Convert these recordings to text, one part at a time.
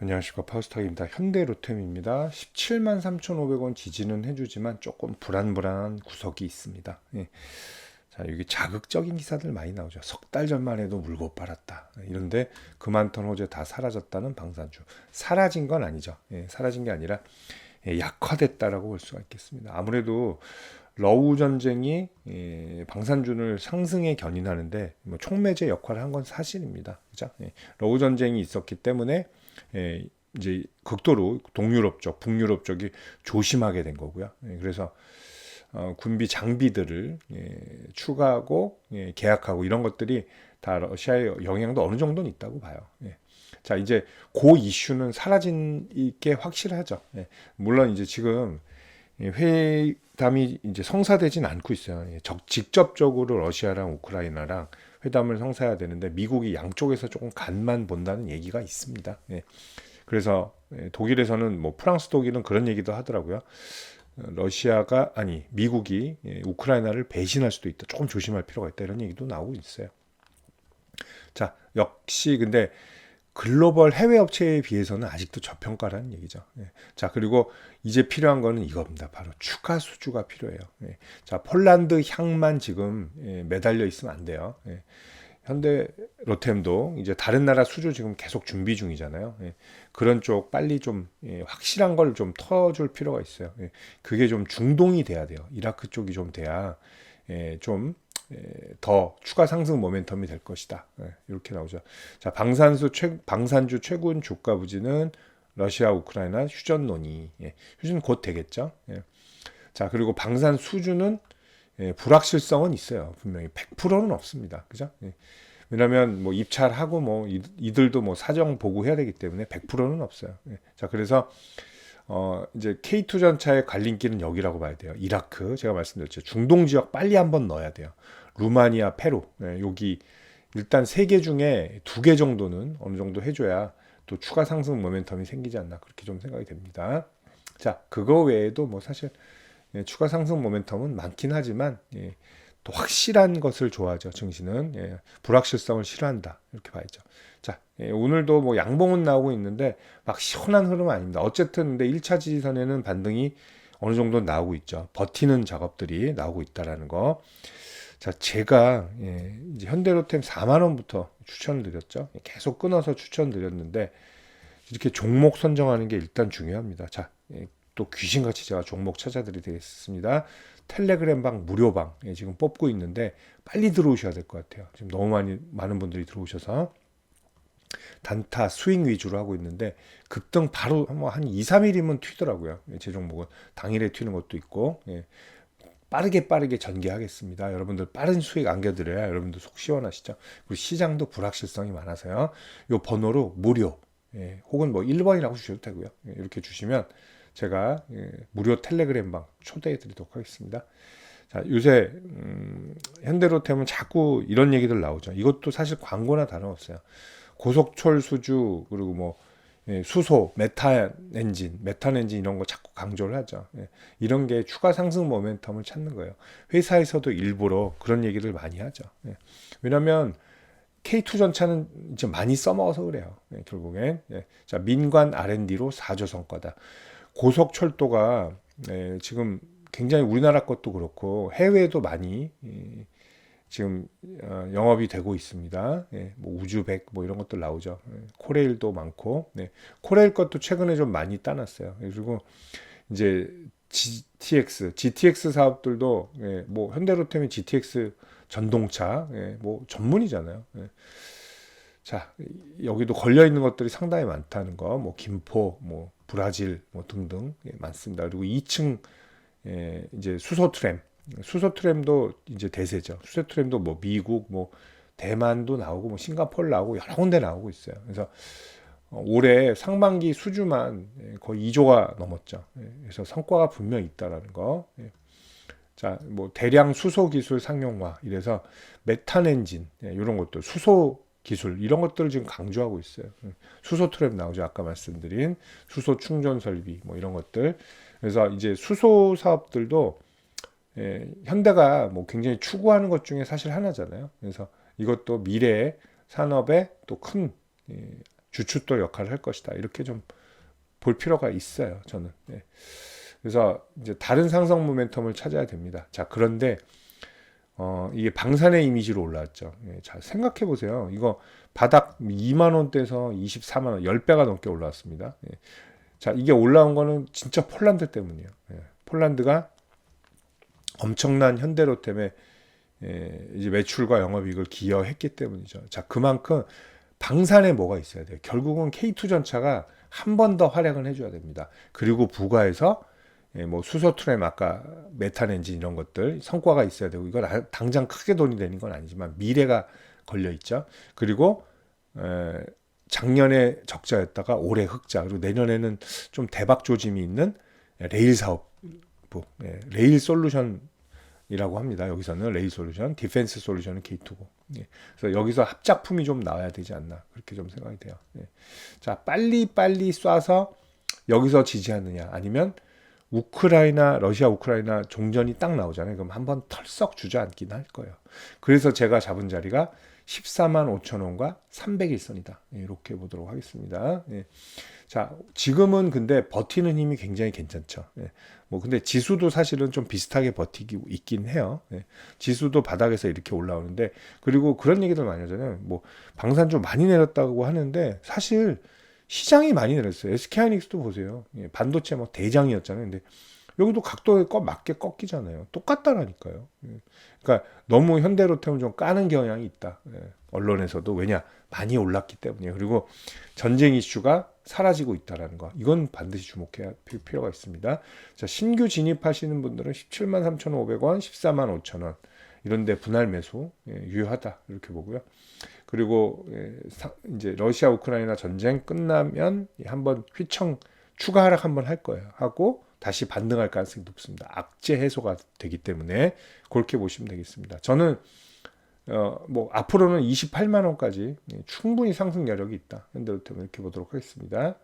안녕하십니까 파우스탁입니다. 현대로템입니다. 17만 3,500원 지지는 해주지만 조금 불안불안한 구석이 있습니다. 예. 자 여기 자극적인 기사들 많이 나오죠. 석 달 전만 해도 물고 빨았다. 이런데 그만턴 호재 다 사라졌다는 방산주. 사라진 건 아니죠. 예, 사라진 게 아니라 예, 약화됐다라고 볼 수가 있겠습니다. 아무래도 러우 전쟁이 예, 방산주를 상승에 견인하는데 뭐 촉매제 역할을 한 건 사실입니다. 그죠? 예, 러우 전쟁이 있었기 때문에 예, 이제 극도로 동유럽 쪽, 북유럽 쪽이 조심하게 된 거고요. 예, 그래서 어, 군비 장비들을 예, 추가하고 예, 계약하고 이런 것들이 다 러시아의 영향도 어느 정도는 있다고 봐요. 예. 자 이제 그 이슈는 사라진 게 확실하죠. 예. 물론 이제 지금 회담이 이제 성사되진 않고 있어요. 예, 적, 직접적으로 러시아랑 우크라이나랑 회담을 성사해야 되는데 미국이 양쪽에서 조금 간만 본다는 얘기가 있습니다. 예. 그래서 예, 독일에서는 뭐 프랑스 독일은 그런 얘기도 하더라고요. 어, 러시아가 아니 미국이 예, 우크라이나를 배신할 수도 있다. 조금 조심할 필요가 있다 이런 얘기도 나오고 있어요. 자 역시 근데 글로벌 해외 업체에 비해서는 아직도 저평가라는 얘기죠. 예. 자, 그리고 이제 필요한 거는 이겁니다. 바로 추가 수주가 필요해요. 예. 자, 폴란드 향만 지금 예, 매달려 있으면 안 돼요. 예. 현대 로템도 이제 다른 나라 수주 지금 계속 준비 중이잖아요. 예. 그런 쪽 빨리 좀 예, 확실한 걸 좀 터줄 필요가 있어요. 예. 그게 좀 중동이 돼야 돼요. 이라크 쪽이 좀 돼야 예, 좀 더 추가 상승 모멘텀이 될 것이다. 예, 이렇게 나오죠. 자, 방산수 최, 방산주 최군 주가 부지는 러시아, 우크라이나 휴전 논의. 예, 휴전 곧 되겠죠. 예. 자, 그리고 방산 수주는 예, 불확실성은 있어요. 분명히 100%는 없습니다. 그죠? 예. 왜냐하면 뭐 입찰하고 뭐 이들도 뭐 사정 보고해야 되기 때문에 100%는 없어요. 예. 자, 그래서 어, 이제 K2 전차의 갈림길은 여기라고 봐야 돼요. 이라크. 제가 말씀드렸죠. 중동 지역 빨리 한번 넣어야 돼요. 루마니아, 페루. 네, 여기 일단 세 개 중에 두 개 정도는 어느 정도 해줘야 또 추가 상승 모멘텀이 생기지 않나 그렇게 좀 생각이 됩니다. 자, 그거 외에도 뭐 사실 예, 추가 상승 모멘텀은 많긴 하지만 예, 또 확실한 것을 좋아하죠. 증시는 예, 불확실성을 싫어한다 이렇게 봐야죠. 자, 예, 오늘도 뭐 양봉은 나오고 있는데 막 시원한 흐름은 아닙니다. 어쨌든 근데 1차 지지선에는 반등이 어느 정도 나오고 있죠. 버티는 작업들이 나오고 있다라는 거. 자, 제가 예, 이제 현대로템 4만 원부터 추천을 드렸죠. 계속 끊어서 추천드렸는데 이렇게 종목 선정하는 게 일단 중요합니다. 자, 예, 또 귀신같이 제가 종목 찾아드리겠습니다. 텔레그램 방 무료방 예, 지금 뽑고 있는데 빨리 들어오셔야 될 것 같아요. 지금 너무 많이 많은 분들이 들어오셔서 단타 스윙 위주로 하고 있는데 급등 바로 뭐한 2, 3일이면 튀더라고요. 예, 제 종목은 당일에 튀는 것도 있고 예. 빠르게 빠르게 전개하겠습니다. 여러분들 빠른 수익 안겨드려야 여러분들 속 시원하시죠. 그리고 시장도 불확실성이 많아서요. 요 번호로 무료 예, 혹은 뭐 1번이라고 주셔도 되고요. 예, 이렇게 주시면 제가 예, 무료 텔레그램방 초대해 드리도록 하겠습니다. 자, 요새 음, 현대로템은 자꾸 이런 얘기들 나오죠. 이것도 사실 광고나 다름없어요. 고속철 수주 그리고 뭐 예, 수소, 메탄 엔진, 메탄 엔진 이런 거 자꾸 강조를 하죠. 예, 이런 게 추가 상승 모멘텀을 찾는 거예요. 회사에서도 일부러 그런 얘기를 많이 하죠. 예, 왜냐하면 K2 전차는 이제 많이 써먹어서 그래요. 예, 결국엔 예, 자 민관 R&D로 4조 성과다. 고속철도가 예, 지금 굉장히 우리나라 것도 그렇고 해외에도 많이 예, 지금 어, 영업이 되고 있습니다. 예, 뭐 우주백 뭐 이런 것들 나오죠. 예, 코레일도 많고 네, 코레일 것도 최근에 좀 많이 따놨어요. 그리고 이제 GTX, GTX 사업들도 예, 뭐 현대로템이 GTX 전동차 예, 뭐 전문이잖아요. 예. 자 여기도 걸려 있는 것들이 상당히 많다는 거, 뭐 김포, 뭐 브라질, 뭐 등등 예, 많습니다. 그리고 2층 예, 이제 수소 트램 수소 트램도 이제 대세죠. 수소 트램도 뭐 미국, 뭐 대만도 나오고 뭐 싱가포르 나오고 여러 군데 나오고 있어요. 그래서 어, 올해 상반기 수주만 예, 거의 2조가 넘었죠. 예, 그래서 성과가 분명히 있다라는 거. 예. 자, 뭐 대량 수소 기술 상용화 이래서 메탄 엔진 이런 것들 수소 기술 이런 것들을 지금 강조하고 있어요. 수소 트랩 나오죠. 아까 말씀드린 수소 충전 설비 뭐 이런 것들. 그래서 이제 수소 사업들도 예, 현대가 뭐 굉장히 추구하는 것 중에 사실 하나잖아요. 그래서 이것도 미래의 산업의 또큰 예, 주춧돌 역할을 할 것이다. 이렇게 좀 볼 필요가 있어요. 저는. 예. 그래서 이제 다른 상승 모멘텀을 찾아야 됩니다. 자, 그런데 어, 이게 방산의 이미지로 올라왔죠. 예, 자, 생각해 보세요. 이거 바닥 2만 원대에서 24만 원, 10배가 넘게 올라왔습니다. 예. 자, 이게 올라온 거는 진짜 폴란드 때문이에요. 예. 폴란드가 엄청난 현대로템에 예, 이제 매출과 영업이익을 기여했기 때문이죠. 자, 그만큼 방산에 뭐가 있어야 돼요. 결국은 K2 전차가 한 번 더 활약을 해줘야 됩니다. 그리고 부가해서 예, 뭐 수소 트램 아까 메탄 엔진 이런 것들 성과가 있어야 되고 이건 아- 당장 크게 돈이 되는 건 아니지만 미래가 걸려 있죠. 그리고 에, 작년에 적자였다가 올해 흑자 그리고 내년에는 좀 대박 조짐이 있는 레일 사업 부 예, 레일 솔루션이라고 합니다. 여기서는 레일 솔루션, 디펜스 솔루션은 K2고 예, 그래서 여기서 합작품이 좀 나와야 되지 않나 그렇게 좀 생각이 돼요. 예. 자 빨리 빨리 쏴서 여기서 지지하느냐 아니면 우크라이나 러시아 우크라이나 종전이 딱 나오잖아요. 그럼 한번 털썩 주저앉긴 할 거예요. 그래서 제가 잡은 자리가 14만 5천 원과 300일선이다. 이렇게 보도록 하겠습니다. 예. 자, 지금은 근데 버티는 힘이 굉장히 괜찮죠. 예. 뭐 근데 지수도 사실은 좀 비슷하게 버티기 있긴 해요. 예. 지수도 바닥에서 이렇게 올라오는데 그리고 그런 얘기들 많이 하잖아요. 뭐 방산 좀 많이 내렸다고 하는데 사실 시장이 많이 내렸어요. SK하이닉스도 보세요. 예, 반도체 뭐 대장이었잖아요. 근데 여기도 각도에 꺾 맞게 꺾이잖아요. 똑같다라니까요. 예. 그러니까 너무 현대로템을 좀 까는 경향이 있다. 예, 언론에서도 왜냐 많이 올랐기 때문에 그리고 전쟁 이슈가 사라지고 있다라는 거 이건 반드시 주목해야 필 필요가 있습니다. 자 신규 진입하시는 분들은 17만 3,500원, 14만 5천원 이런데 분할 매수 예, 유효하다 이렇게 보고요. 그리고 이제 러시아 우크라이나 전쟁 끝나면 한번 휘청 추가 하락 한번 할 거예요. 하고 다시 반등할 가능성이 높습니다. 악재 해소가 되기 때문에 그렇게 보시면 되겠습니다. 저는 어 뭐 앞으로는 28만 원까지 예, 충분히 상승 여력이 있다. 현대로템 이렇게 보도록 하겠습니다.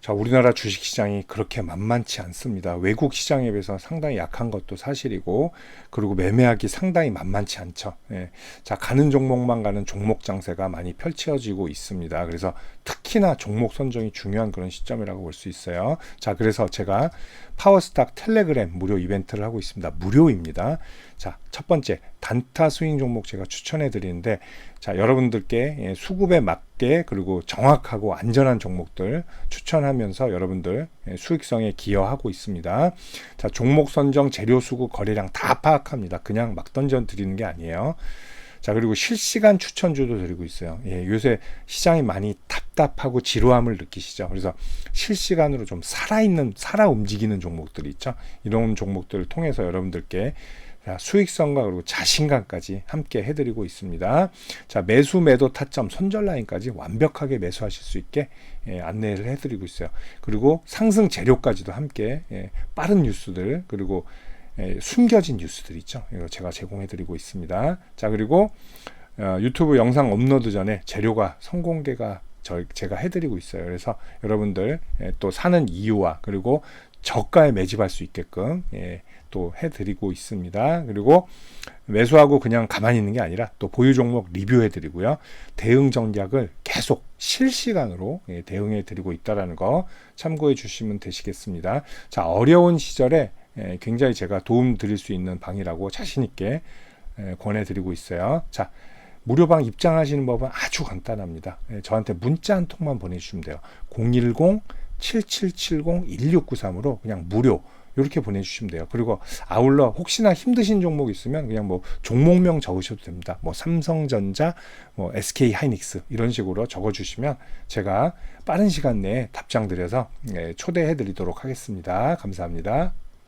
자, 우리나라 주식 시장이 그렇게 만만치 않습니다. 외국 시장에 비해서 상당히 약한 것도 사실이고, 그리고 매매하기 상당히 만만치 않죠. 예. 자, 가는 종목만 가는 종목 장세가 많이 펼쳐지고 있습니다. 그래서 특히나 종목 선정이 중요한 그런 시점이라고 볼 수 있어요. 자, 그래서 제가 파워스탁 텔레그램 무료 이벤트를 하고 있습니다. 무료입니다. 자, 첫 번째 단타 스윙 종목 제가 추천해 드리는데 자, 여러분들께 예, 수급에 맞게 그리고 정확하고 안전한 종목들 추천하면서 여러분들 예, 수익성에 기여하고 있습니다. 자, 종목 선정, 재료 수급, 거래량 다 파악합니다. 그냥 막 던져 드리는 게 아니에요. 자, 그리고 실시간 추천주도 드리고 있어요. 예, 요새 시장이 많이 답답하고 지루함을 느끼시죠. 그래서 실시간으로 좀 살아있는, 살아 움직이는 종목들이 있죠. 이런 종목들을 통해서 여러분들께 자, 수익성과 그리고 자신감까지 함께 해드리고 있습니다. 자, 매수, 매도 타점, 손절 라인까지 완벽하게 매수하실 수 있게 예, 안내를 해드리고 있어요. 그리고 상승 재료까지도 함께 예, 빠른 뉴스들 그리고 예, 숨겨진 뉴스들 있죠. 이거 제가 제공해드리고 있습니다. 자, 그리고 어, 유튜브 영상 업로드 전에 재료가 선공개가 저, 제가 해드리고 있어요. 그래서 여러분들 예, 또 사는 이유와 그리고 저가에 매집할 수 있게끔 예, 또 해드리고 있습니다. 그리고 매수하고 그냥 가만히 있는 게 아니라 또 보유 종목 리뷰해드리고요. 대응 전략을 계속 실시간으로 예, 대응해드리고 있다라는 거 참고해 주시면 되시겠습니다. 자 어려운 시절에 예, 굉장히 제가 도움 드릴 수 있는 방이라고 자신 있게 예, 권해드리고 있어요. 자 무료방 입장하시는 법은 아주 간단합니다. 예, 저한테 문자 한 통만 보내주시면 돼요. 010-7770-1693으로 그냥 무료 이렇게 보내주시면 돼요. 그리고 아울러 혹시나 힘드신 종목 있으면 그냥 뭐 종목명 적으셔도 됩니다. 뭐 삼성전자, 뭐 SK 하이닉스 이런 식으로 적어주시면 제가 빠른 시간 내에 답장 드려서 예, 초대해 드리도록 하겠습니다. 감사합니다.